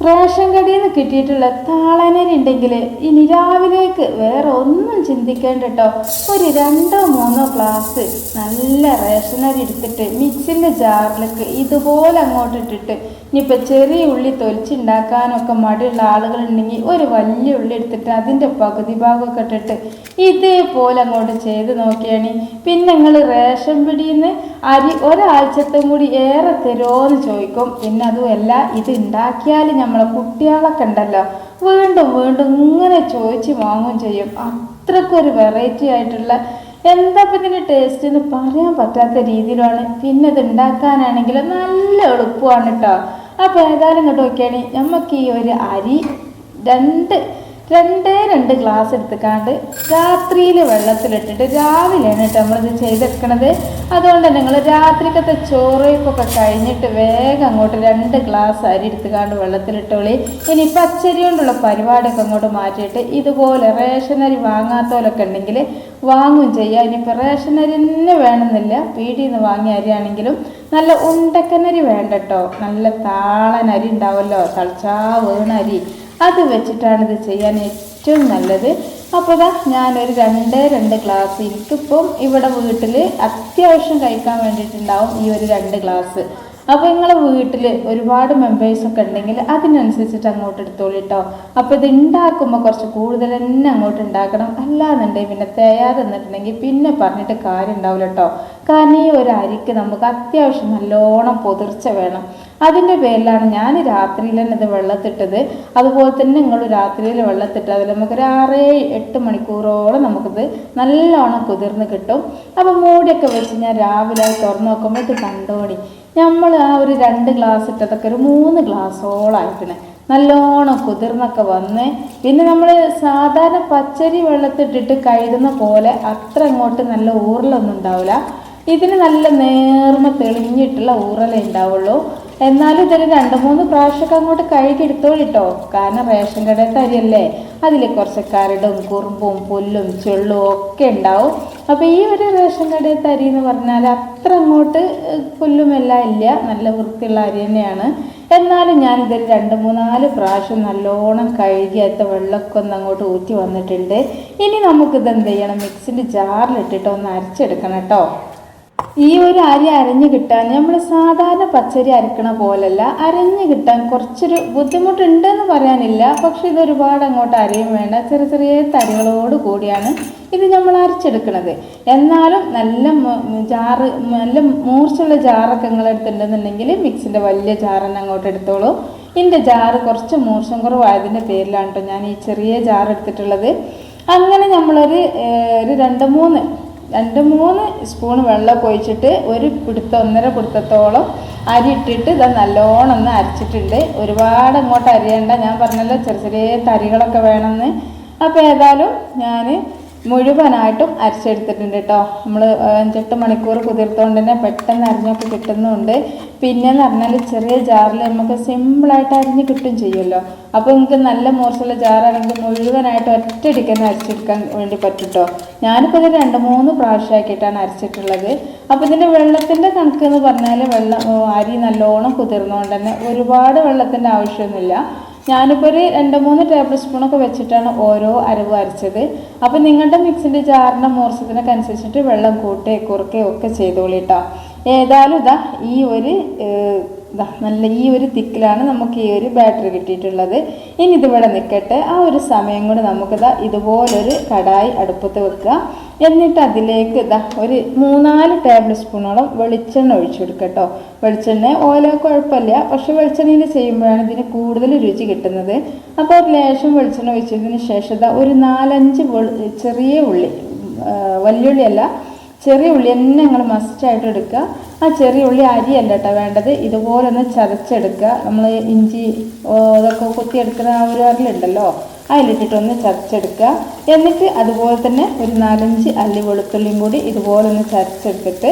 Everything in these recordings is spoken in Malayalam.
റേഷൻ കടയിൽ നിന്ന് കിട്ടിയിട്ടുള്ള താളനരുണ്ടെങ്കിൽ ഇനി രാവിലേക്ക് വേറെ ഒന്നും ചിന്തിക്കേണ്ട കേട്ടോ ഒരു രണ്ടോ മൂന്നോ ഗ്ലാസ് നല്ല റേഷനരി എടുത്തിട്ട് മിക്സിന്റെ ജാറിലേക്ക് ഇതുപോലെ അങ്ങോട്ട് ഇട്ടിട്ട് ഇനിയിപ്പോൾ ചെറിയ ഉള്ളി തൊലിച്ചുണ്ടാക്കാനൊക്കെ മടിയുള്ള ആളുകളുണ്ടെങ്കിൽ ഒരു വലിയ ഉള്ളി എടുത്തിട്ട് അതിന്റെ പകുതി ഭാഗമൊക്കെ ഇട്ടിട്ട് ഇതേപോലെ അങ്ങോട്ട് ചെയ്ത് നോക്കിയാണ്. പിന്നെ നിങ്ങൾ റേഷൻ പിടിയിൽ നിന്ന് അരി ഒരാഴ്ചത്തും കൂടി ഏറെ തരുമോ എന്ന് ചോദിക്കും. പിന്നെ അതുമല്ല ഇത് ഉണ്ടാക്കിയാൽ നമ്മളെ കുട്ടികളൊക്കെ ഉണ്ടല്ലോ വീണ്ടും വീണ്ടും ഇങ്ങനെ ചോദിച്ച് വാങ്ങുകയും ചെയ്യും. അത്രക്കൊരു വെറൈറ്റി ആയിട്ടുള്ള എന്താ ഇപ്പം ഇതിന്റെ ടേസ്റ്റ് എന്ന് പറയാൻ പറ്റാത്ത രീതിയിലാണ്. പിന്നെ ഇത് ഉണ്ടാക്കാനാണെങ്കിൽ നല്ല എളുപ്പമാണ് കേട്ടോ അപ്പോൾ ഏതായാലും ഇങ്ങോട്ട് നോക്കിയാണ്. നമുക്ക് ഈ ഒരു അരി രണ്ട് രണ്ടേ രണ്ട് ഗ്ലാസ് എടുത്തുക്കാണ്ട് രാത്രിയിൽ വെള്ളത്തിലിട്ടിട്ട് രാവിലെയാണ് കേട്ടോ നമ്മളിത് ചെയ്തെടുക്കണത്. അതുകൊണ്ട് നിങ്ങൾ രാത്രിക്കത്തെ ചോറയൊക്കെ കഴിഞ്ഞിട്ട് വേഗം അങ്ങോട്ട് രണ്ട് ഗ്ലാസ് അരി എടുത്തുകാണ്ട് വെള്ളത്തിലിട്ടോളി. ഇനി പച്ചരി കൊണ്ടുള്ള പരിപാടിയൊക്കെ അങ്ങോട്ട് മാറ്റിയിട്ട് ഇതുപോലെ റേഷൻ അരി വാങ്ങാത്തവരൊക്കെ ഉണ്ടെങ്കിൽ വാങ്ങും ചെയ്യുക ഇനിയിപ്പോൾ റേഷൻ അരി തന്നെ വേണമെന്നില്ല. പീടിയിൽ നിന്ന് വാങ്ങിയ അരിയാണെങ്കിലും നല്ല ഉണ്ടക്കനരി വേണ്ട കേട്ടോ നല്ല താളൻ അരി ഉണ്ടാവുമല്ലോ തളിച്ചാ വീണ അരി. അത് വെച്ചിട്ടാണ് ഇത് ചെയ്യാൻ ഏറ്റവും നല്ലത്. അപ്പോൾ ഇതാ ഞാനൊരു രണ്ട് രണ്ട് ഗ്ലാസ് എനിക്കിപ്പം ഇവിടെ വീട്ടിൽ അത്യാവശ്യം കഴിക്കാൻ വേണ്ടിയിട്ടുണ്ടാവും ഈ ഒരു രണ്ട് ഗ്ലാസ്. അപ്പോൾ നിങ്ങളെ വീട്ടിൽ ഒരുപാട് മെമ്പേഴ്സൊക്കെ ഉണ്ടെങ്കിൽ അതിനനുസരിച്ചിട്ട് അങ്ങോട്ട് എടുത്തോളൂ കേട്ടോ അപ്പോൾ ഇത് ഉണ്ടാക്കുമ്പോൾ കുറച്ച് കൂടുതൽ തന്നെ അങ്ങോട്ട് ഉണ്ടാക്കണം അല്ലാന്നുണ്ടെങ്കിൽ പിന്നെ തയ്യാറെന്നിട്ടുണ്ടെങ്കിൽ പിന്നെ പറഞ്ഞിട്ട് കാര്യം ഉണ്ടാവില്ല കേട്ടോ കാരണം ഈ ഒരു അരിക്ക് നമുക്ക് അത്യാവശ്യം നല്ലോണം പൊതിർച്ച വേണം. അതിന്റെ പേരിലാണ് ഞാൻ രാത്രിയിൽ തന്നെ ഇത് വെള്ളത്തിട്ടത്. അതുപോലെ തന്നെ നിങ്ങൾ രാത്രിയിൽ വെള്ളത്തിട്ട് അതിൽ നമുക്കൊരു ആറ് എട്ട് മണിക്കൂറോളം നമുക്കിത് നല്ലോണം കുതിർന്ന് കിട്ടും. അപ്പോൾ മൂടിയൊക്കെ വെച്ച് ഞാൻ രാവിലെ തുറന്ന് നോക്കുമ്പോൾ ഇത് കണ്ടോടി. നമ്മൾ ആ ഒരു രണ്ട് ഗ്ലാസ് ഇട്ടതൊക്കെ ഒരു മൂന്ന് ഗ്ലാസ്സോളം ആയിക്കണേ. നല്ലോണം കുതിർന്നൊക്കെ വന്ന്. പിന്നെ നമ്മൾ സാധാരണ പച്ചരി വെള്ളത്തിട്ടിട്ട് കഴുകുന്ന പോലെ അത്ര അങ്ങോട്ട് നല്ല ഊറലൊന്നും ഉണ്ടാവില്ല ഇതിന് നല്ല നേർമ തെളിഞ്ഞിട്ടുള്ള ഊറലേ ഉണ്ടാവുള്ളൂ. എന്നാലും ഇതൊരു രണ്ട് മൂന്ന് പ്രാവശ്യമൊക്കെ അങ്ങോട്ട് കഴുകിയെടുത്തോളിട്ടോ കാരണം റേഷൻ കടയത്തെ അരിയല്ലേ അതിൽ കുറച്ച് കരടും കുറുമ്പും പുല്ലും ചെള്ളും ഒക്കെ ഉണ്ടാവും. അപ്പോൾ ഈ ഒരു റേഷൻ കടയത്തെ അരി എന്ന് പറഞ്ഞാൽ അത്ര അങ്ങോട്ട് പുല്ലുമെല്ലാം ഇല്ല. നല്ല വൃത്തിയുള്ള അരി തന്നെയാണ്. എന്നാലും ഞാനിതൊരു രണ്ട് മൂന്നാൽ പ്രാവശ്യം നല്ലോണം കഴുകിയത്തെ വെള്ളമൊക്കെ ഒന്ന് അങ്ങോട്ട് ഊറ്റി വന്നിട്ടുണ്ട്. ഇനി നമുക്കിത് എന്ത് ചെയ്യണം? മിക്സിന്റെ ജാറിലിട്ടിട്ട് ഒന്ന് അരച്ചെടുക്കണം കേട്ടോ ഈ ഒരു അരി അരഞ്ഞു കിട്ടാൻ നമ്മൾ സാധാരണ പച്ചരി അരക്കണ പോലല്ല അരഞ്ഞു കിട്ടാൻ കുറച്ചൊരു ബുദ്ധിമുട്ടുണ്ടെന്ന് പറയാനില്ല. പക്ഷെ ഇത് ഒരുപാട് അങ്ങോട്ട് അരയും വേണ്ട. ചെറിയ ചെറിയ തരികളോട് കൂടിയാണ് ഇത് നമ്മൾ അരച്ചെടുക്കുന്നത് എന്നാലും നല്ല ജാറ് നല്ല മൂർച്ചുള്ള ജാറൊക്കെ നിങ്ങൾ എടുത്തിട്ടുണ്ടെന്നുണ്ടെങ്കിൽ മിക്സിന്റെ വലിയ ജാറന്നെ അങ്ങോട്ട് എടുത്തോളൂ. എന്റെ ജാറ് കുറച്ച് മൂർച്ചം കുറവായതിന്റെ പേരിലാണ് കേട്ടോ ഞാൻ ഈ ചെറിയ ജാർ എടുത്തിട്ടുള്ളത്. അങ്ങനെ നമ്മളൊരു ഒരു രണ്ട് മൂന്ന് രണ്ട് മൂന്ന് സ്പൂൺ വെള്ളം ഒഴിച്ചിട്ട് ഒരു പിടുത്ത ഒന്നര പിടുത്തത്തോളം അരി ഇട്ടിട്ട് ഇത് നല്ലോണം ഒന്ന് അരച്ചിട്ടുണ്ട്. ഒരുപാട് അങ്ങോട്ട് അരിയണ്ട. ഞാൻ പറഞ്ഞല്ലോ ചെറിയ ചെറിയ തരികളൊക്കെ വേണമെന്ന്. അപ്പോൾ ഏതായാലും ഞാൻ മുഴുവനായിട്ടും അരച്ചെടുത്തിട്ടുണ്ട് കേട്ടോ. നമ്മൾ അഞ്ചെട്ട് മണിക്കൂർ കുതിർത്തുകൊണ്ട് തന്നെ പെട്ടെന്ന് അരിഞ്ഞൊക്കെ കിട്ടുന്നുണ്ട്. പിന്നെയെന്ന് പറഞ്ഞാൽ ചെറിയ ജാറിൽ നമുക്ക് സിമ്പിളായിട്ട് അരിഞ്ഞ് കിട്ടും ചെയ്യുമല്ലോ. അപ്പോൾ നിങ്ങൾക്ക് നല്ല മൂർച്ചയുള്ള ജാറാണെങ്കിൽ മുഴുവനായിട്ട് ഒറ്റയടിക്ക് തന്നെ അരച്ചെടുക്കാൻ വേണ്ടി പറ്റും കേട്ടോ ഞാനിപ്പോൾ ഇത് രണ്ട് മൂന്ന് പ്രാവശ്യമാക്കിയിട്ടാണ് അരച്ചിട്ടുള്ളത്. അപ്പോൾ ഇതിന്റെ വെള്ളത്തിന്റെ കണക്ക് എന്ന് പറഞ്ഞാൽ വെള്ളം അരി നല്ലോണം കുതിർന്നുകൊണ്ട് തന്നെ ഒരുപാട് വെള്ളത്തിന്റെ ആവശ്യമൊന്നുമില്ല. ഞാനിപ്പോൾ ഒരു രണ്ട് മൂന്ന് ടേബിൾ സ്പൂണൊക്കെ വെച്ചിട്ടാണ് ഓരോ അരവ് അരച്ചത്. അപ്പോൾ നിങ്ങളുടെ മിക്സിന്റെ ജാറിന്റെ മൂർച്ചത്തിനൊക്കെ അനുസരിച്ചിട്ട് വെള്ളം കൂട്ടി കുറുക്കുകയോ ഒക്കെ ചെയ്തോളി കേട്ടോ ഏതായാലും ഇതാ ഈ ഒരു നല്ല ഈ ഒരു തിക്കിലാണ് നമുക്ക് ഈ ഒരു ബാറ്ററി കിട്ടിയിട്ടുള്ളത്. ഇനി ഇതിവിടെ നിൽക്കട്ടെ ആ ഒരു സമയം കൊണ്ട് നമുക്കിതാ ഇതുപോലൊരു കടായി അടുപ്പത്ത് വെക്കുക. എന്നിട്ട് അതിലേക്ക് ഇതാ ഒരു മൂന്നാൽ ടേബിൾ സ്പൂണോളം വെളിച്ചെണ്ണ ഒഴിച്ചു കൊടുക്കുക വെളിച്ചെണ്ണ ഓല കുഴപ്പമില്ല. പക്ഷെ വെളിച്ചെണ്ണയിൽ ചെയ്യുമ്പോഴാണ് ഇതിന് കൂടുതൽ രുചി കിട്ടുന്നത്. അപ്പോൾ ഒരു ലേശം വെളിച്ചെണ്ണ ഒഴിച്ചതിന് ശേഷം ഇതാ ഒരു നാലഞ്ച് ചെറിയ ഉള്ളി വല്യുള്ളിയല്ല ചെറിയ ഉള്ളി തന്നെ ഞങ്ങൾ മസ്റ്റായിട്ട് എടുക്കുക. ആ ചെറിയ ഉള്ളി അരിയല്ല കേട്ടോ വേണ്ടത്. ഇതുപോലെ ഒന്ന് ചതച്ചെടുക്കുക. നമ്മൾ ഇഞ്ചി ഇതൊക്കെ കുത്തിയെടുക്കുന്ന ആ ഒരു അരലുണ്ടല്ലോ. അതിലിട്ടിട്ടൊന്ന് ചതച്ചെടുക്കുക. എന്നിട്ട് അതുപോലെ തന്നെ ഒരു നാലഞ്ച് അല്ലി വെളുത്തുള്ളിയും കൂടി ഇതുപോലെ ഒന്ന് ചതച്ചെടുത്തിട്ട്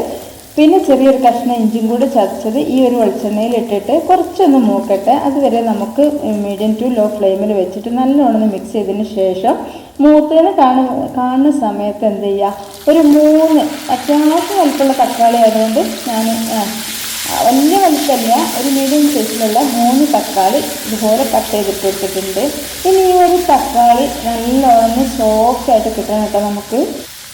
പിന്നെ ചെറിയൊരു കഷ്ണം ഇഞ്ചിയും കൂടി ചതച്ചത് ഈ ഒരു വെളിച്ചെണ്ണയിൽ ഇട്ടിട്ട് കുറച്ചൊന്ന് മൂക്കട്ടെ. അതുവരെ നമുക്ക് മീഡിയം ടു ലോ ഫ്ലെയിമിൽ വെച്ചിട്ട് നല്ലോണം മിക്സ് ചെയ്തതിന് ശേഷം മൂത്തതിന് കാണുന്ന കാണുന്ന സമയത്ത് എന്ത് ചെയ്യുക ഒരു മൂന്ന് അത്യാവശ്യം വലിപ്പമുള്ള തക്കാളി ആയതുകൊണ്ട് ഞാൻ വലിയ വലിപ്പമല്ല ഒരു മീഡിയം സൈസിലുള്ള മൂന്ന് തക്കാളി ഇതുപോലെ കട്ട് ചെയ്തിട്ട് കൊടുത്തിട്ടുണ്ട് ഇനി ഈ ഒരു തക്കാളി നല്ലോണം സോഫ്റ്റ് ആയിട്ട് കിട്ടണം കേട്ടോ നമുക്ക്.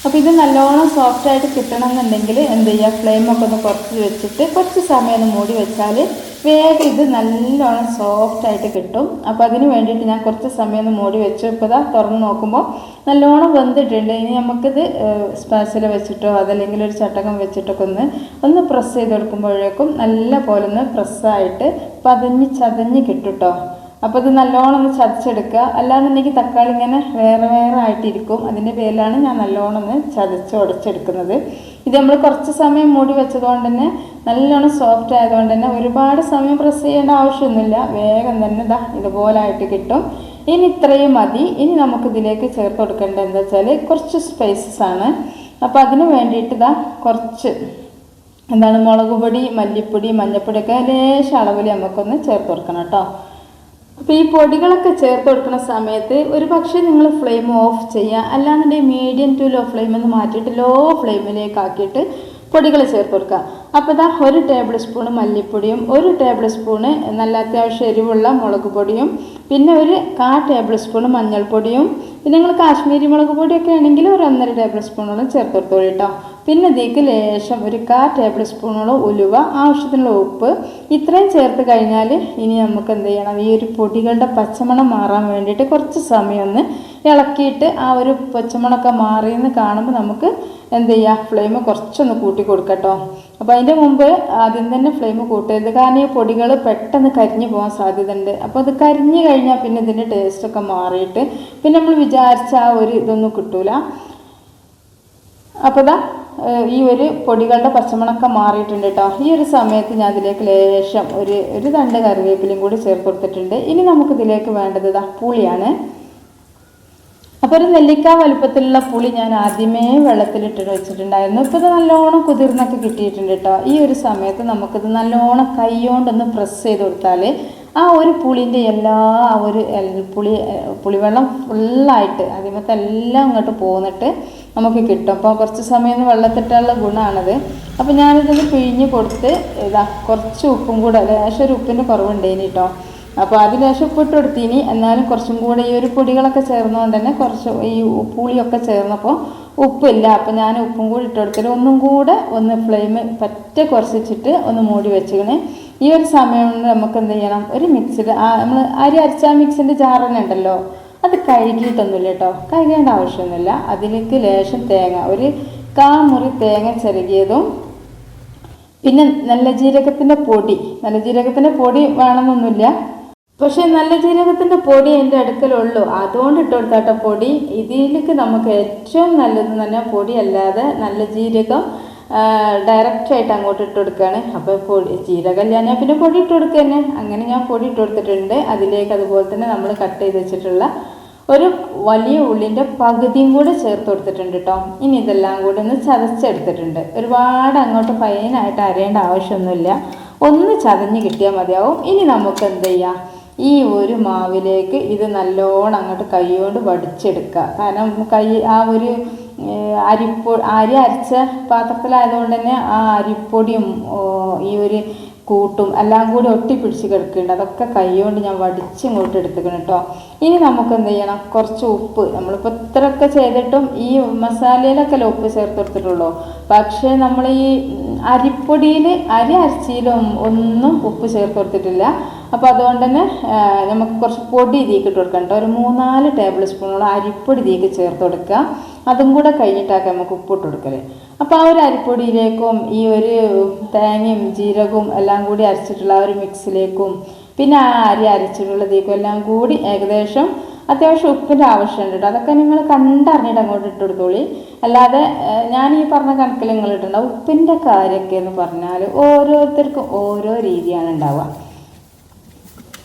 അപ്പോൾ ഇത് നല്ലോണം സോഫ്റ്റ് ആയിട്ട് കിട്ടണം എന്നുണ്ടെങ്കിൽ എന്ത് ചെയ്യുക ഫ്ലെയിമൊക്കെ ഒന്ന് കുറച്ച് വെച്ചിട്ട് കുറച്ച് സമയം ഒന്ന് മൂടി വെച്ചാൽ വേഗം ഇത് നല്ലോണം സോഫ്റ്റ് ആയിട്ട് കിട്ടും. അപ്പോൾ അതിന് വേണ്ടിയിട്ട് ഞാൻ കുറച്ച് സമയം ഒന്ന് മൂടി വെച്ചു ഇപ്പോൾ ഇതാ തുറന്ന് നോക്കുമ്പോൾ നല്ലോണം വെന്തിട്ടുണ്ട്. ഇനി നമുക്കിത് സ്പാസിൽ വെച്ചിട്ടോ അതല്ലെങ്കിൽ ഒരു ചട്ടകം വെച്ചിട്ടൊക്കെ ഒന്ന് ഒന്ന് പ്രസ് ചെയ്ത് കൊടുക്കുമ്പോഴേക്കും നല്ല പോലെ ഒന്ന് പ്രസ്സായിട്ട് പതഞ്ഞ് ചതഞ്ഞ് കിട്ടും കേട്ടോ അപ്പോൾ ഇത് നല്ലോണം ഒന്ന് ചതച്ചെടുക്കുക. അല്ലാന്നുണ്ടെങ്കിൽ തക്കാളി ഇങ്ങനെ വേറെ വേറെ ആയിട്ടിരിക്കും. അതിന്റെ പേരിലാണ് ഞാൻ നല്ലോണം ഒന്ന് ചതച്ച് ഉടച്ചെടുക്കുന്നത്. ഇത് നമ്മൾ കുറച്ച് സമയം മൂടി വെച്ചതുകൊണ്ട് തന്നെ നല്ലോണം സോഫ്റ്റ് ആയതുകൊണ്ട് തന്നെ ഒരുപാട് സമയം പ്രസ് ചെയ്യേണ്ട ആവശ്യമൊന്നുമില്ല. വേഗം തന്നെ ഇതാ ഇതുപോലായിട്ട് കിട്ടും. ഇനി ഇത്രയും മതി. ഇനി നമുക്ക് ഇതിലേക്ക് ചേർത്ത് കൊടുക്കേണ്ടത് എന്താ വെച്ചാൽ കുറച്ച് സ്പൈസസ് ആണ്. അപ്പോൾ അതിന് വേണ്ടിയിട്ട് ഇതാ കുറച്ച് എന്താണ് മുളക് പൊടി മല്ലിപ്പൊടി മഞ്ഞൾപ്പൊടിയൊക്കെ ലേശം അളവിൽ നമുക്കൊന്ന് ചേർത്ത് കൊടുക്കണം കേട്ടോ. അപ്പോൾ ഈ പൊടികളൊക്കെ ചേർത്ത് കൊടുക്കുന്ന സമയത്ത് ഒരു പക്ഷേ നിങ്ങൾ ഫ്ലെയിം ഓഫ് ചെയ്യുക. അല്ലാന്നുണ്ടെങ്കിൽ മീഡിയം ടു ലോ ഫ്ലെയിം എന്ന് മാറ്റിയിട്ട് ലോ ഫ്ലെയിമിലേക്ക് ആക്കിയിട്ട് പൊടികൾ ചേർത്ത് കൊടുക്കുക. അപ്പോൾ ഇതാ ഒരു ടേബിൾ സ്പൂൺ മല്ലിപ്പൊടിയും ഒരു ടേബിൾ സ്പൂണ് നല്ല അത്യാവശ്യം എരിവുള്ള മുളക് പൊടിയും പിന്നെ ഒരു കാ ടേബിൾ സ്പൂൺ മഞ്ഞൾപ്പൊടിയും പിന്നെ നിങ്ങൾ കാശ്മീരി മുളക് പൊടിയൊക്കെ ആണെങ്കിൽ ഒരു ഒന്നര ടേബിൾ സ്പൂണോളം ചേർത്ത് കൊടുത്തോളൂ കേട്ടോ പിന്നെ ഇതിലേക്ക് ലേശം ഒരു കാ ടേബിൾ സ്പൂണോളം ഉലുവ ആവശ്യത്തിനുള്ള ഉപ്പ്. ഇത്രയും ചേർത്ത് കഴിഞ്ഞാൽ ഇനി നമുക്ക് എന്ത് ചെയ്യണം? ഈ ഒരു പൊടികളുടെ പച്ചമണം മാറാൻ വേണ്ടിയിട്ട് കുറച്ച് സമയം ഒന്ന് ഇളക്കിയിട്ട് ആ ഒരു പച്ചമണമൊക്കെ മാറിയെന്ന് കാണുമ്പോൾ നമുക്ക് എന്ത് ചെയ്യുക ഫ്ലെയിം കുറച്ചൊന്ന് കൂട്ടി കൊടുക്കട്ടോ. അപ്പോൾ അതിന്റെ മുമ്പ് ആദ്യം തന്നെ ഫ്ലെയിം കൂട്ടരുത്. കാരണം ഈ പൊടികൾ പെട്ടെന്ന് കരിഞ്ഞു പോകാൻ സാധ്യതയുണ്ട്. അപ്പോൾ അത് കരിഞ്ഞു കഴിഞ്ഞാൽ പിന്നെ ഇതിന്റെ ടേസ്റ്റൊക്കെ മാറിയിട്ട് പിന്നെ നമ്മൾ വിചാരിച്ച ആ ഒരു ഇതൊന്നും കിട്ടൂല. അപ്പോൾ ഇതാ ഈ ഒരു പൊടികളുടെ പച്ചമണക്കം മാറിയിട്ടുണ്ട് കേട്ടോ ഈ ഒരു സമയത്ത് ഞാൻ ഇതിലേക്ക് ലേശം ഒരു ഒരു തണ്ട് കറിവേപ്പിലയും കൂടി ചേർത്ത് കൊടുത്തിട്ടുണ്ട്. ഇനി നമുക്ക് ഇതിലേക്ക് വേണ്ടത് ഇതാ പുളിയാണ്. അപ്പോൾ ഒരു നെല്ലിക്ക വലുപ്പത്തിലുള്ള പുളി ഞാൻ ആദ്യമേ വെള്ളത്തിലിട്ട് വെച്ചിട്ടുണ്ടായിരുന്നു. ഇപ്പോൾ ഇത് നല്ലോണം കുതിർന്നൊക്കെ കിട്ടിയിട്ടുണ്ട് കേട്ടോ ഈ ഒരു സമയത്ത് നമുക്കിത് നല്ലോണം കൈകൊണ്ടൊന്ന് പ്രസ് ചെയ്ത് കൊടുത്താൽ ആ ഒരു പുളിന്റെ എല്ലാ ആ ഒരു പുളി പുളിവെള്ളം ഫുള്ളായിട്ട് അതിമത്തെ എല്ലാം അങ്ങോട്ട് പോന്നിട്ട് നമുക്ക് കിട്ടും. അപ്പോൾ കുറച്ച് സമയം വെള്ളത്തിട്ടുള്ള ഗുണമാണത് അപ്പോൾ ഞാനിതൊന്ന് പിഴിഞ്ഞ് കൊടുത്ത് ഇതാ കുറച്ച് ഉപ്പും കൂടെ ലേശം ഒരു ഉപ്പിന്റെ കുറവുണ്ടേനി കേട്ടോ അപ്പോൾ അത് ലേശം ഉപ്പിട്ട് കൊടുത്തിനി. എന്നാലും കുറച്ചും കൂടെ ഈ ഒരു പൊടികളൊക്കെ ചേർന്നുകൊണ്ട് തന്നെ കുറച്ച് ഈ പുളിയൊക്കെ ചേർന്നപ്പോൾ ഉപ്പില്ല. അപ്പം ഞാൻ ഉപ്പും കൂടി ഇട്ട് ഒന്നും കൂടെ ഒന്ന് ഫ്ലെയിം പറ്റ കുറച്ചിട്ട് ഒന്ന് മൂടി വെച്ചിക്കണേ. ഈ ഒരു സമയം കൊണ്ട് നമുക്ക് എന്ത് ചെയ്യണം? ഒരു മിക്സിൽ നമ്മൾ അരി അരച്ച മിക്സിന്റെ ജാർ തന്നെ ഉണ്ടല്ലോ. അത് കഴുകിയിട്ടൊന്നുമില്ല കേട്ടോ. കഴുകേണ്ട ആവശ്യമൊന്നുമില്ല. അതിലേക്ക് ലേശം തേങ്ങ ഒരു കാ മുറി തേങ്ങ ചിരകിയതും പിന്നെ നല്ല ജീരകത്തിന്റെ പൊടി. നല്ല ജീരകത്തിന്റെ പൊടി വേണമെന്നൊന്നുമില്ല. പക്ഷേ നല്ല ജീരകത്തിന്റെ പൊടി എന്റെ അടുക്കലുള്ളൂ. അതുകൊണ്ട് ഇട്ട് കൊടുത്താട്ട പൊടി. ഇതിലേക്ക് നമുക്ക് ഏറ്റവും നല്ലത് തന്നെ പൊടി അല്ലാതെ നല്ല ജീരകം ഡയറക്റ്റായിട്ട് അങ്ങോട്ട് ഇട്ട് കൊടുക്കുകയാണ്. അപ്പോൾ പൊടി ജീരകം ഞാൻ പിന്നെ പൊടി ഇട്ട് കൊടുക്കുക തന്നെ. അങ്ങനെ ഞാൻ പൊടി ഇട്ട് കൊടുത്തിട്ടുണ്ട്. അതിലേക്ക് അതുപോലെ തന്നെ നമ്മൾ കട്ട് ചെയ്ത് വെച്ചിട്ടുള്ള ഒരു വലിയ ഉള്ളിന്റെ പകുതിയും കൂടെ ചേർത്ത് കൊടുത്തിട്ടുണ്ട് കേട്ടോ. ഇനി ഇതെല്ലാം കൂടി ഒന്ന് ചതച്ചെടുത്തിട്ടുണ്ട്. ഒരുപാട് അങ്ങോട്ട് ഫൈനായിട്ട് അരയേണ്ട ആവശ്യമൊന്നുമില്ല. ഒന്ന് ചതഞ്ഞ് കിട്ടിയാൽ മതിയാവും. ഇനി നമുക്ക് എന്ത് ചെയ്യാം? ഈ ഒരു മാവിലേക്ക് ഇത് നല്ലോണം അങ്ങോട്ട് കൈകൊണ്ട് വടിച്ചെടുക്കുക. കാരണം കൈ ആ ഒരു അരിപ്പൊടി അരിപ്പൊ അരി അരച്ച പാത്രത്തിലായതുകൊണ്ട് തന്നെ ആ അരിപ്പൊടിയും ഈ ഒരു കൂട്ടും എല്ലാം കൂടി ഒട്ടിപ്പിടിച്ച് കിടക്കുന്നുണ്ട്. അതൊക്കെ കൈകൊണ്ട് ഞാൻ വടിച്ച് ഇങ്ങോട്ട് എടുത്തുക്കണം കേട്ടോ. ഇനി നമുക്ക് എന്ത് ചെയ്യണം? കുറച്ച് ഉപ്പ്. നമ്മളിപ്പോൾ ഇത്രയൊക്കെ ചെയ്തിട്ടും ഈ മസാലയിലൊക്കെ ഉപ്പ് ചേർത്ത് കൊടുത്തിട്ടുള്ളൂ. പക്ഷേ നമ്മൾ ഈ അരിപ്പൊടിയിൽ അരി അരച്ചിയിലും ഒന്നും ഉപ്പ് ചേർത്ത് കൊടുത്തിട്ടില്ല. അപ്പോൾ അതുകൊണ്ട് തന്നെ നമുക്ക് കുറച്ച് പൊടി ഇതിലേക്ക് ഇട്ട് കൊടുക്കണം കേട്ടോ. ഒരു മൂന്നാൽ ടേബിൾ സ്പൂണോളം അരിപ്പൊടി ഇതിലേക്ക് ചേർത്ത് കൊടുക്കുക. അതും കൂടെ കഴിഞ്ഞിട്ടാക്കി നമുക്ക് ഉപ്പിട്ട് കൊടുക്കൽ അപ്പോൾ ആ ഒരു അരിപ്പൊടിയിലേക്കും ഈ ഒരു തേങ്ങയും ജീരകവും എല്ലാം കൂടി അരച്ചിട്ടുള്ള ആ ഒരു മിക്സിലേക്കും പിന്നെ ആ അരി അരച്ചിട്ടുള്ളതേക്കും എല്ലാം കൂടി ഏകദേശം അത്യാവശ്യം ഉപ്പിന്റെ ആവശ്യമുണ്ട് കേട്ടോ. അതൊക്കെ നിങ്ങൾ കണ്ടറിഞ്ഞിട്ട് അങ്ങോട്ട് ഇട്ട് കൊടുത്തോളി. അല്ലാതെ ഞാൻ ഈ പറഞ്ഞ കണക്കിൽ നിങ്ങൾ ഇട്ടുണ്ടാവും ഉപ്പിന്റെ കാര്യമൊക്കെ എന്ന് പറഞ്ഞാൽ ഓരോരുത്തർക്കും ഓരോ രീതിയാണ് ഉണ്ടാവുക.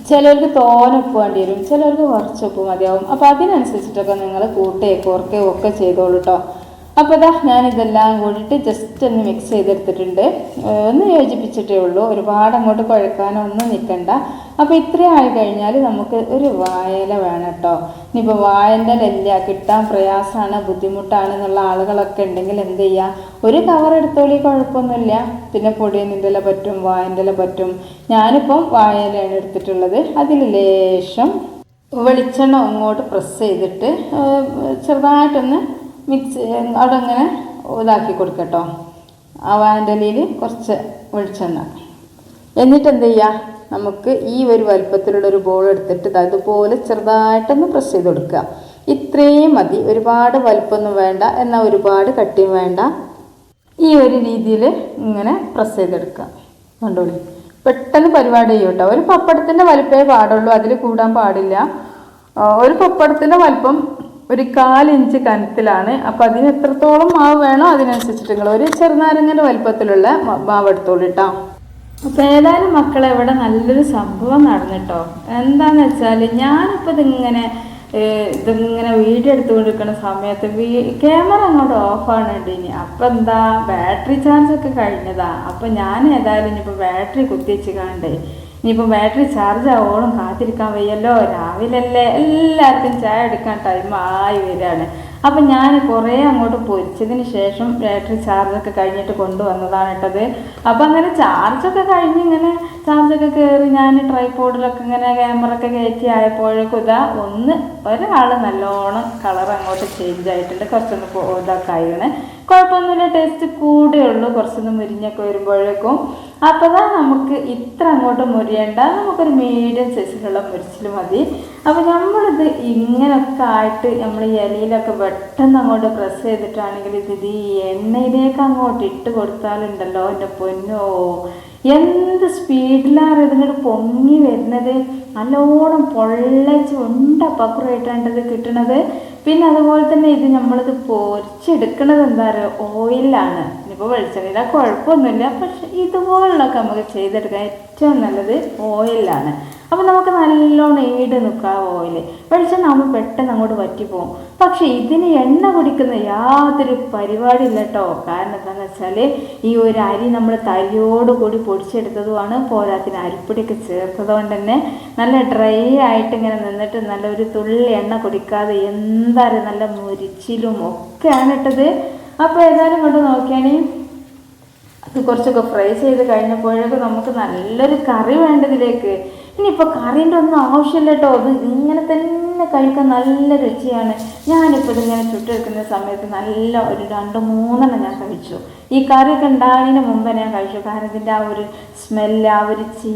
ചിലർക്ക് തോന വേണ്ടി വരും ചിലർക്ക് കുറച്ച് ഉപ്പ് മതിയാവും. അപ്പോൾ അതിനനുസരിച്ചിട്ടൊക്കെ നിങ്ങൾ കൂട്ടേ കുറക്കേ ഒക്കെ ചെയ്തോളൂ കേട്ടോ അപ്പോൾ ഇതാ ഞാനിതെല്ലാം കൂടിയിട്ട് ജസ്റ്റ് ഒന്ന് മിക്സ് ചെയ്തെടുത്തിട്ടുണ്ട്. ഒന്ന് യോജിപ്പിച്ചിട്ടേ ഉള്ളൂ. ഒരുപാട് അങ്ങോട്ട് കുഴക്കാനോ ഒന്നും നിൽക്കണ്ട അപ്പോൾ ഇത്രയും ആയി കഴിഞ്ഞാൽ നമുക്ക് ഒരു വായല വേണം കേട്ടോ ഇനിയിപ്പോൾ വായന്റെ ഇല്ല കിട്ടാൻ പ്രയാസമാണ് ബുദ്ധിമുട്ടാണ് എന്നുള്ള ആളുകളൊക്കെ ഉണ്ടെങ്കിൽ എന്ത് ചെയ്യുക ഒരു കവർ എടുത്തോളി കുഴപ്പമൊന്നുമില്ല. പിന്നെ പൊടിയനിന്റെ ഇല പറ്റും വായന്റെ ഇല പറ്റും. ഞാനിപ്പം വായനയാണ് എടുത്തിട്ടുള്ളത്. അതിൽ ലേശം വെളിച്ചെണ്ണ അങ്ങോട്ട് പ്രസ് ചെയ്തിട്ട് ചെറുതായിട്ടൊന്ന് മിക്സ് അവിടെ അങ്ങനെ ഇതാക്കി കൊടുക്കട്ടോ. ആ വാൻഡലിയിൽ കുറച്ച് വെളിച്ചെണ്ണ. എന്നിട്ട് എന്ത് ചെയ്യുക നമുക്ക് ഈ ഒരു വലുപ്പത്തിലുള്ള ഒരു ബോൾ എടുത്തിട്ട് അതുപോലെ ചെറുതായിട്ടൊന്ന് പ്രസ് ചെയ്ത് കൊടുക്കുക. ഇത്രയും മതി. ഒരുപാട് വലുപ്പമൊന്നും വേണ്ട. എന്നാൽ ഒരുപാട് കട്ടിയും വേണ്ട. ഈ ഒരു രീതിയിൽ ഇങ്ങനെ പ്രസ് ചെയ്തെടുക്കുക. കണ്ടോളി? പെട്ടെന്ന് പരിപാടി ചെയ്യും കേട്ടോ ഒരു പപ്പടത്തിന്റെ വലിപ്പമേ പാടുള്ളൂ. അതിൽ കൂടാൻ പാടില്ല. ഒരു പപ്പടത്തിന്റെ വലിപ്പം ഒരു കാലിഞ്ച് കനത്തിലാണ്. അപ്പം അതിന് എത്രത്തോളം മാവ് വേണോ അതിനനുസരിച്ചിട്ട് നിങ്ങൾ ഒരു ചെറുനാരങ്ങന്റെ വലിപ്പത്തിലുള്ള മാവ് എടുത്തോളൂ കേട്ടോ അപ്പോൾ ഏതായാലും മക്കളെ ഇവിടെ നല്ലൊരു സംഭവം നടന്നിട്ടോ? എന്താന്ന് വെച്ചാൽ ഞാനിപ്പോൾ ഇതിങ്ങനെ ഇതിങ്ങനെ വീഡിയോ എടുത്തുകൊണ്ടിരിക്കുന്ന സമയത്ത് ക്യാമറ അങ്ങോട്ട് ഓഫാണ് ഇനി അപ്പം എന്താ ബാറ്ററി ചാർജ് ഒക്കെ കഴിഞ്ഞതാ. അപ്പം ഞാൻ ഏതായാലും ഇനിയിപ്പോൾ ബാറ്ററി കുത്തിവെച്ച് കാണണ്ടേ ഇനിയിപ്പോൾ ബാറ്ററി ചാർജ് ആവോളം കാത്തിരിക്കാൻ വയ്യല്ലോ. രാവിലെ അല്ലേ എല്ലാവർക്കും ചായ എടുക്കാൻ ടൈം ആയി വരികയാണ്. അപ്പം ഞാൻ കുറേ അങ്ങോട്ട് പൊരിച്ചതിന് ശേഷം ബാറ്ററി ചാർജൊക്കെ കഴിഞ്ഞിട്ട് കൊണ്ടുവന്നതാണ് ഇട്ടത് അപ്പം അങ്ങനെ ചാർജൊക്കെ കഴിഞ്ഞ് ഇങ്ങനെ ചാർജൊക്കെ കയറി ഞാൻ ട്രൈപോഡിലൊക്കെ ഇങ്ങനെ ക്യാമറ ഒക്കെ കയറ്റി ആയപ്പോഴേക്കും ഇതാ ഒന്ന് ഒരാൾ നല്ലോണം കളർ അങ്ങോട്ട് ചേഞ്ച് ആയിട്ടുണ്ട്. കുറച്ചൊന്ന് ഇതൊക്കെ ആയിരുന്നു കുഴപ്പമൊന്നുമില്ല. ടേസ്റ്റ് കൂടെ ഉള്ളൂ. കുറച്ചൊന്ന് മുരിഞ്ഞൊക്കെ വരുമ്പോഴേക്കും. അപ്പോൾ അതാ നമുക്ക് ഇത്ര അങ്ങോട്ട് മുരിയണ്ട. നമുക്കൊരു മീഡിയം സൈസിലുള്ള മുരിച്ചിൽ മതി. അപ്പോൾ നമ്മളിത് ഇങ്ങനെയൊക്കെ ആയിട്ട് നമ്മൾ ഈ ഇലയിലൊക്കെ പെട്ടെന്ന് അങ്ങോട്ട് പ്രസ് ചെയ്തിട്ടാണെങ്കിൽ ഇത് ഇത് ഈ എണ്ണയിലേക്ക് അങ്ങോട്ട് ഇട്ട് കൊടുത്താലുണ്ടല്ലോ എന്റെ പൊന്നോ. എന്ത് സ്പീഡിലാണ് ഇതിങ്ങോട്ട് പൊങ്ങി വരുന്നത്? നല്ലോണം പൊള്ളച്ച് ഉണ്ട പക്കുറായിട്ടാണ് ഇത് കിട്ടണത്. പിന്നെ അതുപോലെ തന്നെ ഇത് നമ്മളിത് പൊരിച്ചെടുക്കണത് എന്താ പറയുക ഓയിലാണ് ഇനിയിപ്പോൾ വെളിച്ചെണ്ണയില കുഴപ്പമൊന്നുമില്ല. പക്ഷെ ഇതുപോലുള്ളതൊക്കെ നമുക്ക് ചെയ്തെടുക്കാൻ ഏറ്റവും നല്ലത് ഓയിലാണ്. അപ്പോൾ നമുക്ക് നല്ലോണം ഈട് നിൽക്കുക ഓയിൽ വെളിച്ചെണ്ണ ആകുമ്പോൾ പെട്ടെന്ന് അങ്ങോട്ട് വറ്റിപ്പോവും. പക്ഷേ ഇതിന് എണ്ണ കുടിക്കുന്ന യാതൊരു പരിപാടി ഇല്ല കേട്ടോ കാരണം എന്താണെന്ന് വെച്ചാൽ ഈ ഒരു അരി നമ്മൾ തരിയോട് കൂടി പൊടിച്ചെടുത്തതുമാണ്. പോരാത്തിന് അരിപ്പൊടിയൊക്കെ ചേർത്തത് കൊണ്ട് തന്നെ നല്ല ഡ്രൈ ആയിട്ട് ഇങ്ങനെ നിന്നിട്ട് നല്ലൊരു തുള്ളി എണ്ണ കുടിക്കാതെ എന്തായാലും നല്ല മുരിച്ചിലും ഒക്കെയാണ് ഇട്ടത്. അപ്പോൾ ഏതായാലും കൊണ്ട് നോക്കിയാണേ. അത് കുറച്ചൊക്കെ ഫ്രൈ ചെയ്ത് കഴിഞ്ഞപ്പോഴൊക്കെ നമുക്ക് നല്ലൊരു കറി വേണ്ടതിലേക്ക്. ഇനിയിപ്പോൾ കറീന്റെ ഒന്നും ആവശ്യമില്ല കേട്ടോ അത് ഇങ്ങനെ തന്നെ കഴിക്കാൻ നല്ല രുചിയാണ്. ഞാനിപ്പോൾ ഇതിങ്ങനെ ചുട്ടെടുക്കുന്ന സമയത്ത് നല്ല ഒരു രണ്ട് മൂന്നെണ്ണം ഞാൻ കഴിച്ചു. ഈ കറിയൊക്കെ ഉണ്ടാകുന്നതിന് മുമ്പ് ഞാൻ കഴിച്ചു. കാരണം ഇതിന്റെ ആ ഒരു സ്മെല്ല് ആ ഒരു ചീ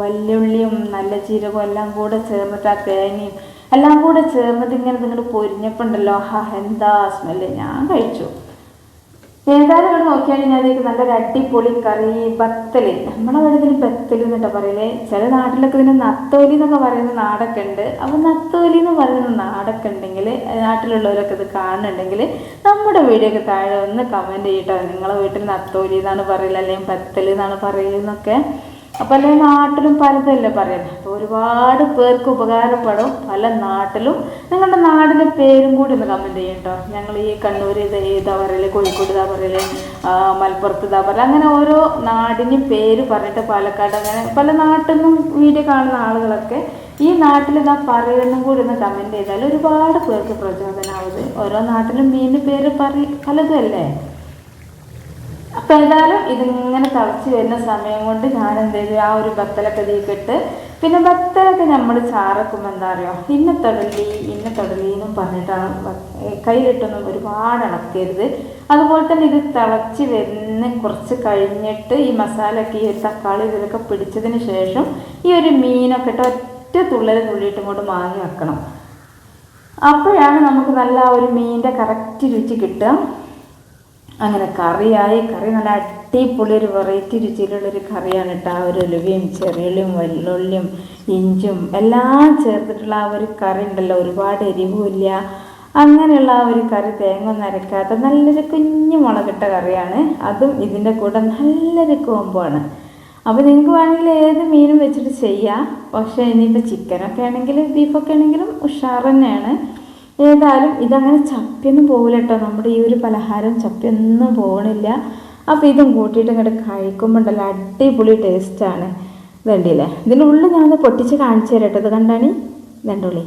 വല്യുള്ളിയും നല്ല ജീരകവും എല്ലാം കൂടെ ചേർന്നിട്ട് ആ തേങ്ങയും എല്ലാം കൂടെ ചേർന്നിട്ട് ഇങ്ങനെ നിങ്ങൾ പൊരിഞ്ഞപ്പോൾ ഉണ്ടല്ലോ ഹാ എന്താ സ്മെല്ല് ഞാൻ കഴിച്ചു. ഏതായാലും ഇവിടെ നോക്കിയാണെങ്കിൽ അതിലേക്ക് നല്ലൊരു അടിപൊളി കറി ബത്തൽ അവിടെ ഇതിന് ബത്തൽ എന്നിട്ടാ പറയലേ ചില നാട്ടിലൊക്കെ ഇതിന് നത്തോലി എന്നൊക്കെ പറയുന്ന നാടൊക്കെ ഉണ്ട്. അപ്പോൾ നത്തോലി എന്ന് പറയുന്ന നാടൊക്കെ ഉണ്ടെങ്കിൽ നാട്ടിലുള്ളവരൊക്കെ ഇത് കാണുന്നുണ്ടെങ്കിൽ നമ്മുടെ വീഡിയോ ഒക്കെ താഴെ ഒന്ന് കമന്റ് ചെയ്യട്ടോ. നിങ്ങളെ വീട്ടിൽ നത്തോലി എന്നാണ് പറയുന്നത് അല്ലെങ്കിൽ ബത്തൽ എന്നാണ് പറയുന്നൊക്കെ അപ്പോൾ അല്ലെ നാട്ടിലും പലതല്ലേ പറയുന്നത് അപ്പോൾ ഒരുപാട് പേർക്ക് ഉപകാരപ്പെടും പല നാട്ടിലും. നിങ്ങളുടെ നാടിന്റെ പേരും കൂടി ഒന്ന് കമന്റ് ചെയ്യും കേട്ടോ ഞങ്ങൾ ഈ കണ്ണൂർ ഇത് ഇതാ പറയൽ കോഴിക്കോട് ഇതാ പറയൽ മലപ്പുറത്ത് ഇതാ പറയൽ അങ്ങനെ ഓരോ നാടിന് പേര് പറഞ്ഞിട്ട് പാലക്കാട് അങ്ങനെ പല നാട്ടിൽ നിന്നും വീഡിയോ കാണുന്ന ആളുകളൊക്കെ ഈ നാട്ടിൽ ഇതാ പറയുന്നതും കൂടി ഒന്ന് കമന്റ് ചെയ്താൽ ഒരുപാട് പേർക്ക് പ്രചോദനമാവുന്നത് ഓരോ നാട്ടിലും മീനിന് പേര് പറ പലതും അല്ലേ? അപ്പം എന്തായാലും ഇതിങ്ങനെ തിളച്ച് വരുന്ന സമയം കൊണ്ട് ഞാൻ എന്ത് ചെയ്തു? ആ ഒരു ബത്തലൊക്കെ തീക്കിട്ട് പിന്നെ ബത്തലൊക്കെ നമ്മൾ ചാറക്കുമ്പോൾ എന്താ പറയുക ഇന്ന തൊടലി ഇന്ന തൊടലി എന്നും പറഞ്ഞിട്ടാണ് കയ്യിലിട്ടൊന്നും ഒരുപാട് ഇളക്കരുത്. അതുപോലെ തന്നെ ഇത് തിളച്ച് വരുന്ന കുറച്ച് കഴിഞ്ഞിട്ട് ഈ മസാലയൊക്കെ ഈ ഒരു തക്കാളി ഇതിലൊക്കെ പിടിച്ചതിന് ശേഷം ഈ ഒരു മീനൊക്കെ ഇട്ട് ഒറ്റ തുള്ളൽ തുള്ളിയിട്ട് ഇങ്ങോട്ട് മാങ്ങി വെക്കണം. അപ്പോഴാണ് നമുക്ക് നല്ല ഒരു മീനിന്റെ കറക്റ്റ് രുചി കിട്ടുക. അങ്ങനെ കറിയായി. കറി നല്ല അടിപൊളി ഒരു വെറൈറ്റി രുചിയിലുള്ളൊരു കറിയാണ് കേട്ടോ ആ ഒരു ഉലുവയും ചെറിയുള്ളിയും വെള്ളുള്ളിയും ഇഞ്ചും എല്ലാം ചേർത്തിട്ടുള്ള ആ ഒരു കറി ഉണ്ടല്ലോ. ഒരുപാട് എരിവുമില്ല. അങ്ങനെയുള്ള ആ ഒരു കറി തേങ്ങ ഒന്നും നല്ലൊരു കുഞ്ഞു മുളകിട്ട കറിയാണ്. അതും ഇതിന്റെ കൂടെ നല്ലൊരു കോമ്പാണ് അപ്പോൾ നിങ്ങൾക്ക് വേണമെങ്കിൽ ഏത് മീനും വെച്ചിട്ട് ചെയ്യാം. പക്ഷേ ഇനിയിപ്പോൾ ചിക്കനൊക്കെ ആണെങ്കിലും ബീഫൊക്കെ ആണെങ്കിലും ഉഷാർ തന്നെയാണ്. ഏതായാലും ഇതങ്ങനെ ചപ്പിയൊന്നും പോകില്ല കേട്ടോ. നമ്മുടെ ഈ ഒരു പലഹാരം ചപ്പിയൊന്നും പോകണില്ല. അപ്പോൾ ഇതും കൂട്ടിയിട്ട് ഇങ്ങോട്ട് കഴിക്കുമ്പോൾ ഉണ്ടല്ലോ അടിപൊളി ടേസ്റ്റാണ് വേണ്ടിയില്ലേ ഇതിന്റെ ഉള്ളിൽ ഞാനൊന്ന് പൊട്ടിച്ച് കാണിച്ചു തരട്ടെ ഇത് കണ്ടാണി ഇതുണ്ടോളി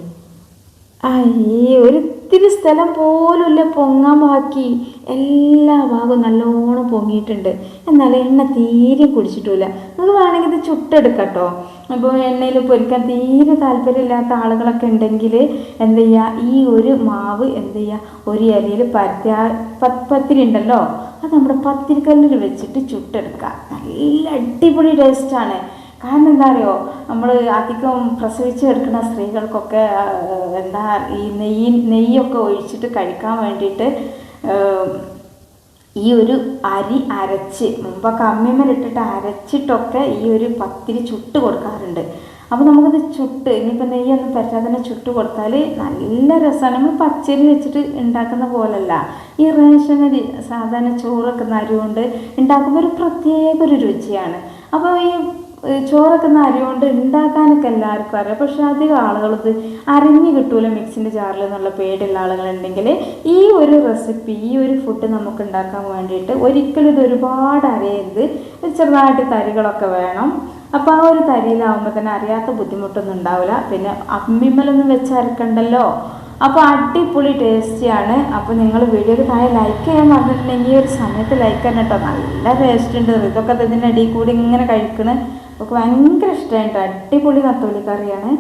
അയ്യേ ഒരിത്തിരി സ്ഥലം പോലുമില്ല പൊങ്ങാൻ ബാക്കി. എല്ലാ ഭാഗവും നല്ലോണം പൊങ്ങിയിട്ടുണ്ട്. എന്നാൽ എണ്ണ തീരെ കുടിച്ചിട്ടില്ല നിങ്ങൾക്ക് വേണമെങ്കിൽ ഇത് ചുട്ടെടുക്കട്ടോ. അപ്പോൾ എണ്ണയിൽ പൊരിക്കാൻ തീരെ താല്പര്യമില്ലാത്ത ആളുകളൊക്കെ ഉണ്ടെങ്കിൽ എന്ത് ചെയ്യുക? ഈ ഒരു മാവ് എന്ത് ചെയ്യുക? ഒരു ഇലയിൽ പരത്തി ആ പത്ത് പത്തിരി ഉണ്ടല്ലോ അത് നമ്മുടെ പത്തിരിക്കല്ലിൽ വെച്ചിട്ട് ചുട്ടെടുക്കുക. നല്ല അടിപൊളി ടേസ്റ്റാണ്. കാരണം എന്താ അറിയോ നമ്മൾ അധികം പ്രസവിച്ചെടുക്കുന്ന സ്ത്രീകൾക്കൊക്കെ എന്താ ഈ നെയ്യ് നെയ്യൊക്കെ ഒഴിച്ചിട്ട് കഴിക്കാൻ വേണ്ടിയിട്ട് ഈ ഒരു അരി അരച്ച് മുമ്പൊക്കെ അമ്മിമ്മലിട്ടിട്ട് അരച്ചിട്ടൊക്കെ ഈ ഒരു പത്തിരി ചുട്ട് കൊടുക്കാറുണ്ട്. അപ്പോൾ നമുക്കത് ചുട്ട് ഇനിയിപ്പോൾ നെയ്യൊന്നും പറ്റാതെ തന്നെ ചുട്ട് കൊടുത്താൽ നല്ല രസമാണ് നമ്മൾ പച്ചരി വെച്ചിട്ട് ഉണ്ടാക്കുന്ന പോലല്ല. ഈ റേഷൻ അരി സാധാരണ ചോറൊക്കെ നരുകൊണ്ട് കൊണ്ട് ഉണ്ടാക്കുമ്പോൾ ഒരു പ്രത്യേക ഒരു രുചിയാണ്. അപ്പോൾ ഈ ചോറൊക്കെ അരി കൊണ്ട് ഉണ്ടാക്കാനൊക്കെ എല്ലാവർക്കും അറിയാം. പക്ഷേ അധികം ആളുകളത് അറിഞ്ഞു കിട്ടൂല മിക്സിന്റെ ജാറിൽ എന്നുള്ള പേടിയുള്ള ആളുകളുണ്ടെങ്കിൽ ഈ ഒരു റെസിപ്പി ഈ ഒരു ഫുഡ് നമുക്ക് ഉണ്ടാക്കാൻ വേണ്ടിയിട്ട് ഒരിക്കലും ഇത് ഒരുപാട് അറിയരുത് ചെറുതായിട്ട് തരികളൊക്കെ വേണം. അപ്പോൾ ആ ഒരു തരിയിലാവുമ്പോൾ തന്നെ അറിയാത്ത ബുദ്ധിമുട്ടൊന്നും ഉണ്ടാവില്ല പിന്നെ അമ്മിമ്മലൊന്നും വെച്ച് അരക്കണ്ടല്ലോ? അപ്പോൾ അടിപൊളി ടേസ്റ്റിയാണ്. അപ്പോൾ നിങ്ങൾ വീഡിയോ താഴെ ലൈക്ക് ചെയ്യാൻ പറഞ്ഞിട്ടുണ്ടെങ്കിൽ ഈ ഒരു സമയത്ത് ലൈക്ക് തന്നെ കേട്ടോ. നല്ല ടേസ്റ്റ് ഉണ്ട് ഇതൊക്കെ ഇതിന്റെ അടിയിൽ കൂടി ഇങ്ങനെ കഴിക്കണേ. ഒക്കെ ഭയങ്കര ഇഷ്ടമായിട്ട് അടിപൊളി നത്തോലി കറിയാണ്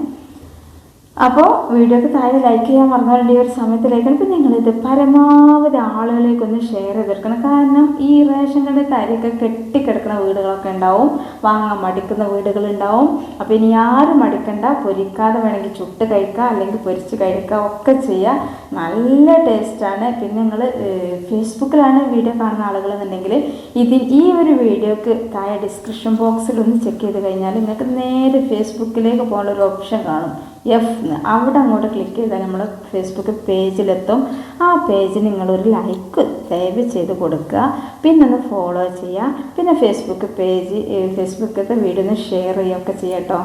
അപ്പോൾ വീഡിയോക്ക് താഴെ ലൈക്ക് ചെയ്യാൻ മറന്നുകൊണ്ട് ഈ ഒരു സമയത്ത് ലൈക്ക് ഇപ്പം നിങ്ങളിത് പരമാവധി ആളുകളിലേക്കൊന്ന് ഷെയർ ചെയ്തെടുക്കണം. കാരണം ഈ റേഷൻ കടയിൽ തരിയൊക്കെ കെട്ടിക്കിടക്കുന്ന വീടുകളൊക്കെ ഉണ്ടാവും. വാങ്ങാൻ മടിക്കുന്ന വീടുകളുണ്ടാവും അപ്പോൾ ഇനി ആരും മടിക്കണ്ട. പൊരിക്കാതെ വേണമെങ്കിൽ ചുട്ട് കഴിക്കുക അല്ലെങ്കിൽ പൊരിച്ച് കഴിക്കുക ഒക്കെ ചെയ്യുക. നല്ല ടേസ്റ്റാണ് പിന്നെ നിങ്ങൾ ഫേസ്ബുക്കിലാണ് വീഡിയോ കാണുന്ന ആളുകൾ എന്നുണ്ടെങ്കിൽ ഇതിൽ ഈ ഒരു വീഡിയോക്ക് താഴെ ഡിസ്ക്രിപ്ഷൻ ബോക്സിൽ ഒന്ന് ചെക്ക് ചെയ്ത് കഴിഞ്ഞാൽ നിങ്ങൾക്ക് നേരെ ഫേസ്ബുക്കിലേക്ക് പോകാനുള്ള ഒരു ഓപ്ഷൻ കാണും. എഫ് അവിടെ അങ്ങോട്ട് ക്ലിക്ക് ചെയ്താൽ നമ്മൾ ഫേസ്ബുക്ക് പേജിലെത്തും ആ പേജ് നിങ്ങളൊരു ലൈക്ക് ദയവ് ചെയ്ത് കൊടുക്കുക. പിന്നെ ഒന്ന് ഫോളോ ചെയ്യുക. പിന്നെ ഫേസ്ബുക്ക് പേജ് ഫേസ്ബുക്കത്തെ വീഡിയോ ഒന്ന് ഷെയർ ചെയ്യുകയൊക്കെ ചെയ്യാട്ടോ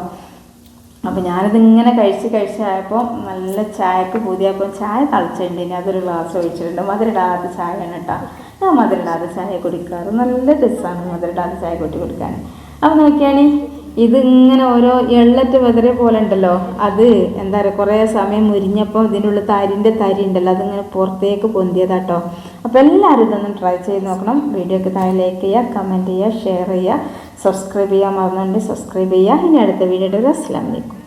അപ്പോൾ ഞാനത് ഇങ്ങനെ കഴിച്ച് കഴിച്ചായപ്പോൾ നല്ല ചായക്ക് പുതിയപ്പോൾ ചായ തളിച്ചിട്ടുണ്ട് അതൊരു ഗ്ലാസ് ഒഴിച്ചിട്ടുണ്ട്. മധുരിടാത്ത ചായയാണ് കേട്ടോ. ഞാൻ മധുരിടാത്ത ചായ കുടിക്കാറ്. നല്ല രസമാണ് മധുരിടാത്ത ചായ കൂട്ടി കുടിക്കാൻ. അപ്പോൾ നോക്കിയാണി. ഇത് ഇങ്ങനെ ഓരോ എള്ളറ്റ് വെതറെ പോലെ ഉണ്ടല്ലോ. അത് എന്താ പറയുക കുറേ സമയം മുരിഞ്ഞപ്പോൾ ഇതിനുള്ള തരിന്റെ തരി ഉണ്ടല്ലോ അതിങ്ങനെ പുറത്തേക്ക് പൊന്തിയതാട്ടോ. അപ്പോൾ എല്ലാവരും ഇതൊന്നും ട്രൈ ചെയ്ത് നോക്കണം. വീഡിയോക്ക് താഴെ ലൈക്ക് ചെയ്യുക കമന്റ് ചെയ്യുക ഷെയർ ചെയ്യുക സബ്സ്ക്രൈബ് ചെയ്യാൻ മറന്നുകൊണ്ട് സബ്സ്ക്രൈബ് ചെയ്യുക. ഇനി അടുത്ത വീഡിയോയുടെ അസ്ലാം വലൈക്കും